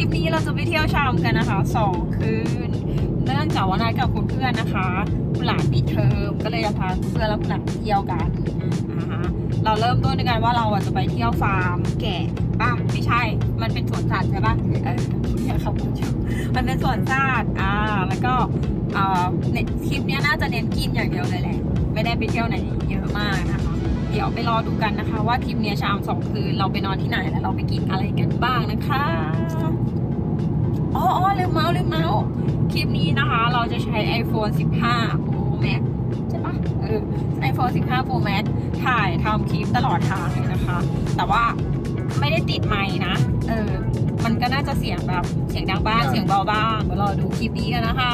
ลิปนี้เราจะไปเที่ยวชามกันนะคะสองคืนเนื่องจากว่านัดกับคุณเพื่อนนะคะคุณหลานปิดเทอมก็เลยจะพาเพื่อนและคุณหลานเที่ยวกันนะคะเราเริ่มต้นด้วยกันว่าเราจะไปเที่ยวฟาร์มแกะป่ะไม่ใช่ มันเป็นสวนสัตว์ใช่ป่ะเออเนี่ยเขาพูดอยู่มันเป็นสวนสัตว์อ่าแล้วก็เอ่าในคลิปนี้น่าจะเน้นกินอย่างเดียวเลยแหละ ไม่ได้ไปเที่ยวไหนเยอะมากนะคะ เดี๋ยวไปรอดูกันนะคะ ว่าทริปเนี้ยชามสองคืนเราไปนอนที่ไหนแล้วเราไปกินอะไรกันบ้างนะคะอ๋ออ๋อลืมเมาส์ลืมเมาส์คลิปนี้นะคะ เราจะใช้ iPhone 15 Pro Max ใช่ปะเออ iPhone 15 Pro Max ถ่ายทำคลิปตลอดทางเลยนะคะ แต่ว่าไม่ได้ติดไมค์นะ เออ มันก็น่าจะเสียงแบบ เสียงดังบ้าง เสียงเบาบ้าง เดี๋ยวรอดูคลิปนี้กันนะคะ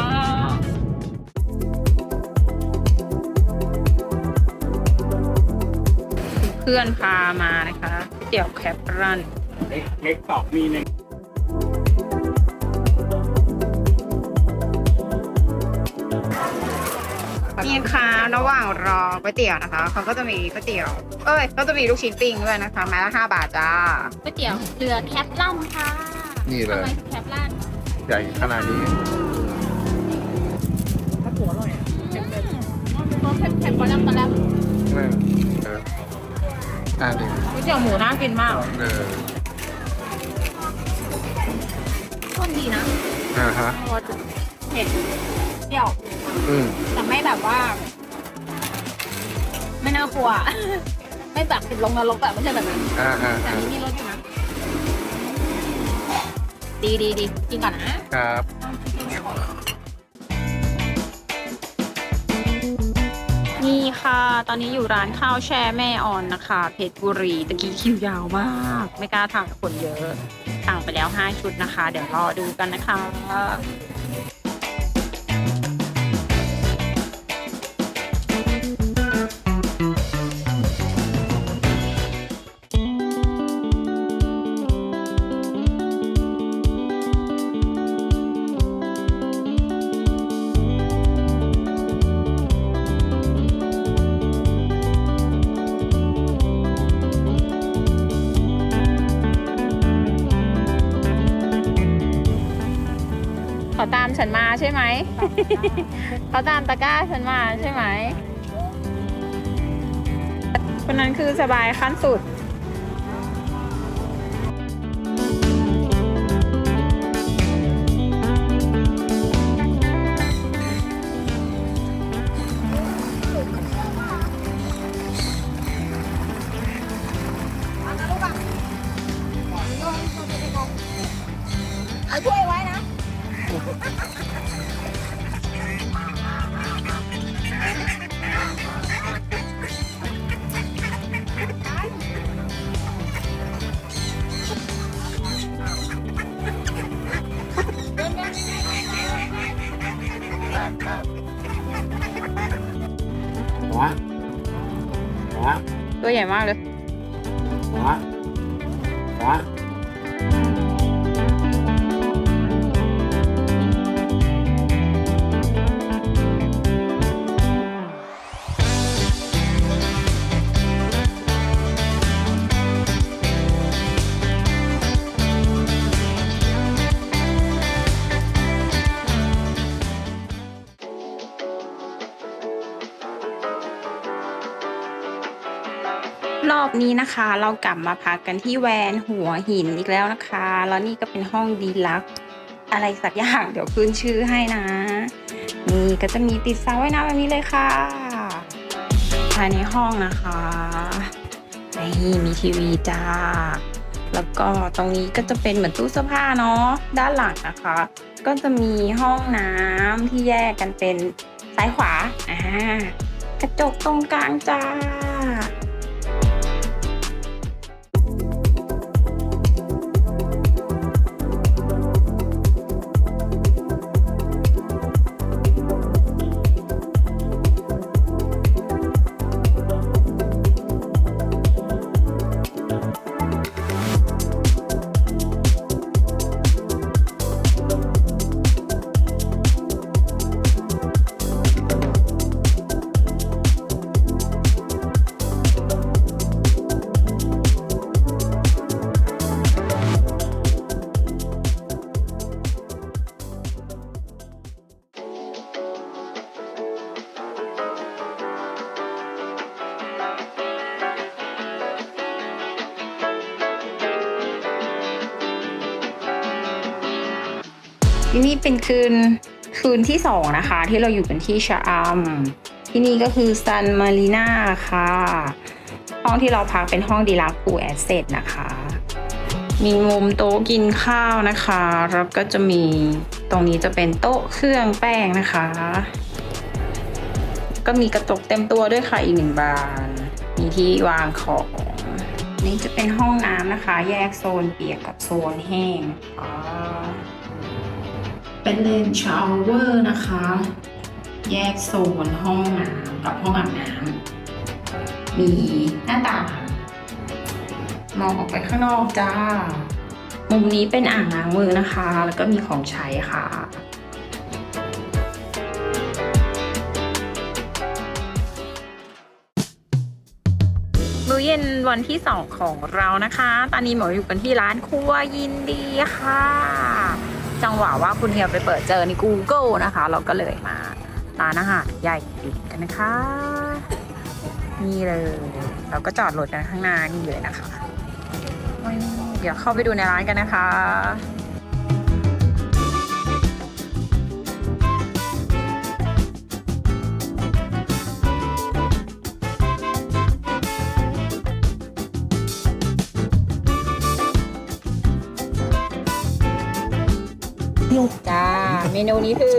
พื่อนพามานะคะเตี๋ยวแคปรันเล็กเล็กสองมีหนึ่งนี่ค่ะระหว่างรอก๋วยเตี๋ยวนะคะเขาก็จะมีก๋วยเตี๋ยว เอ้ยก็จะมีลูกชิ้นปิ้งด้วยนะคะไม้ละห้าบาทจ้าก๋วยเตี๋ยวเรือแคปลั่นค่ะนี่เลทำยไมแคปลั่นใหญ่ขนาดนี้ถ้าหัวอร่อยอะก็แคปแคปกระลับกระลับเออเออ อ่าดิก๋วยเตี๋ยวหมูน่ากินมากเออต้นดีนะอ่าฮะรสเผ็ดเปรี้ยว อืมแต่ไม่แบบว่า ไม่น่ากลัว ไม่แบบติดลงนรกแบบไม่ใช่แบบนั้นอ่าอ่าแต่อ่าอันนี้มีรสอยู่นะดีดีดีกินก่อนนะครับ นี่ค่ะ ตอนนี้อยู่ร้านข้าวแช่แม่ออนนะคะ เพชรบุรี ตะกี้คิวยาวมาก ไม่กล้าทายคนเยอะสั่งไปแล้ว 5 ชุดนะคะ เดี๋ยวรอดูกันนะคะ ฉันมาใช่ไหม เขาตามตะกร้าฉันมาใช่ไหมคนนั้นคือสบายขั้นสุด ใหญ่มากเลย รอบนี้นะคะ เรากลับมาพักกันที่แวนหัวหินอีกแล้วนะคะ แล้วนี่ก็เป็นห้องดีลักอะไรสักอย่างเดี๋ยวขึ้นชื่อให้นะ นี่ก็จะมีติดเสาไว้น้ำแบบนี้เลยค่ะ ภายในห้องนะคะนี่มีทีวีจ้า แล้วก็ตรงนี้ก็จะเป็นเหมือนตู้เสื้อผ้าเนาะด้านหลังนะคะ ก็จะมีห้องน้ำที่แยกกันเป็นซ้ายขวาอ่ากระจกตรงกลางจ้า ที่นี่เป็นคืนคืนที่สองนะคะ ที่เราอยู่กันที่ชะอำที่นี่ก็คือซันมารีนาค่ะ ห้องที่เราพักเป็นห้องดีลักพูแอสเซทนะคะ มีมุมโต๊ะกินข้าวนะคะ แล้วก็จะมีตรงนี้จะเป็นโต๊ะเครื่องแป้งนะคะ ก็มีกระจกเต็มตัวด้วยค่ะอีกหนึ่งบาน มีที่วางของนี่จะเป็นห้องน้ำนะคะ แยกโซนเปียกกับโซนแห้งนะคะ เป็นเลนชาวเวอร์นะคะ แยกโซนห้องน้ำกับห้องอาบน้ำมีหน้าต่างมองออกไปข้างนอกจ้า มุมนี้เป็นอ่างล้างมือนะคะ แล้วก็มีของใช้ค่ะมื้อเย็นวันที่สองของเรานะคะ ตอนนี้หมออยู่กันที่ร้านครัวยินดีค่ะ จังหวะว่าคุณเฮียไปเปิดเจอใน Google นะคะ เราก็เลยมาร้านอาหารใหญ่ติดกันนะคะ นี่เลย เราก็จอดรถกันข้างหน้านี่เลยนะคะ เดี๋ยวเข้าไปดูในร้านกันนะคะ เมนูนี้คือ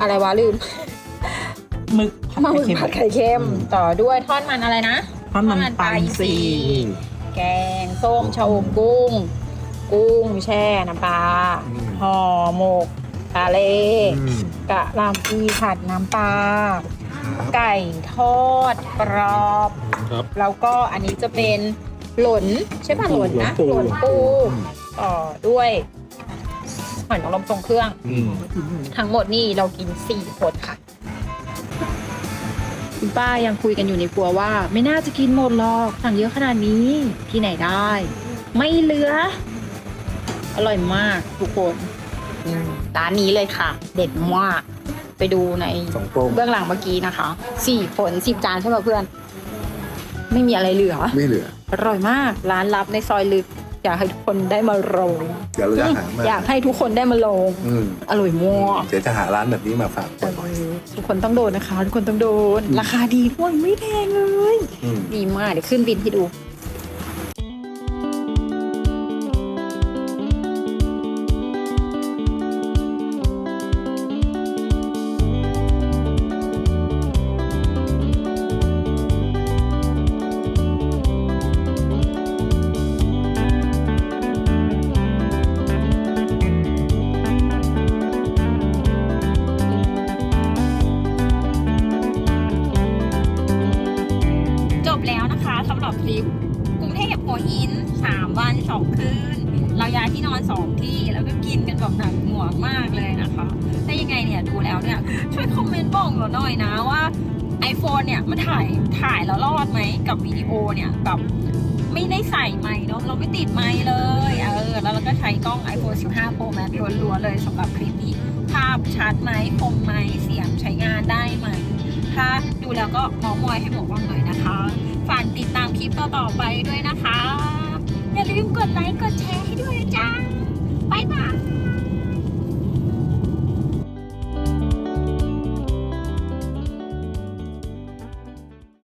อะไรวะลืมหมึกผัดมาหมึกไข่เค็มผัดไข่เค็มต่อด้วยทอดมันอะไรนะทอดมันปลาอินทรีแกงส้มชะอมกุ้ง กุ้งแช่น้ำปลาอืมห่อหมกทะเลอืมกะหล่ำปีผัดน้ำปลาครับไก่ทอดกรอบครับแล้วก็อันนี้จะเป็นหล่นใช่ป่ะหล่นนะหหล่ล่นนปูปูต่อด้วย หอยนางรมทรงเครื่อง อืมทั้งหมดนี่เรากินสี่คนค่ะ คุณป้ายังคุยกันอยู่ในครัวว่า ไม่น่าจะกินหมดหรอกสั่งเยอะขนาดนี้ที่ไหนได้ ไม่เหลือ อร่อยมากทุกคนอืมร้านนี้เลยค่ะ เด็ดมากไปดูในสองโป้งเบื้องหลังเมื่อกี้นะคะสี่คนสิบจานใช่ไหมเพื่อน ไม่มีอะไรเหลือ ไม่เหลือ อร่อยมาก ร้านลับในซอยลึก อยากให้ทุกคนได้มาลองเดี๋ยวเราจะหามาอยากให้ทุกคนได้มาลองอืมอร่อยมากเดี๋ยวจะหาร้านแบบนี้มาฝากบ่อยทุกคนต้องโดนนะคะ ทุกคนต้องโดน ราคาดีด้วยไม่แพงเลยๆอืม ดีมากเดี๋ยวขึ้นบินให้ดู หัวหิน3วัน2คืน เราย้ายที่นอน2ที่แล้วก็กินกันแบบหนักหน่วงมากเลยนะคะถ้ายังไงเนี่ยดูแล้วเนี่ยช่วยคอมเมนต์บอกเราหน่อยนะว่า iPhone เนี่ยมันถ่ายถ่ายแล้วรอดไหมกับวิดีโอเนี่ยแบบไม่ได้ใส่ไมค์เนาะเราไม่ติดไมค์เลยเออแล้วเราก็ใช้กล้อง iPhone 15 Pro Max ล้วนๆเลยสำหรับคลิปนี้ภาพชัดไหมคมไหมเสียงใช้งานได้ไหมถ้าดูแล้วก็มองมอยให้หมวกว่าหน่อยนะ นะคะ ฝากติดตามคลิปต่อๆไปด้วยนะคะ อย่าลืมกดไลค์กดแชร์ให้ด้วยนะจ้าบ๊ายบาย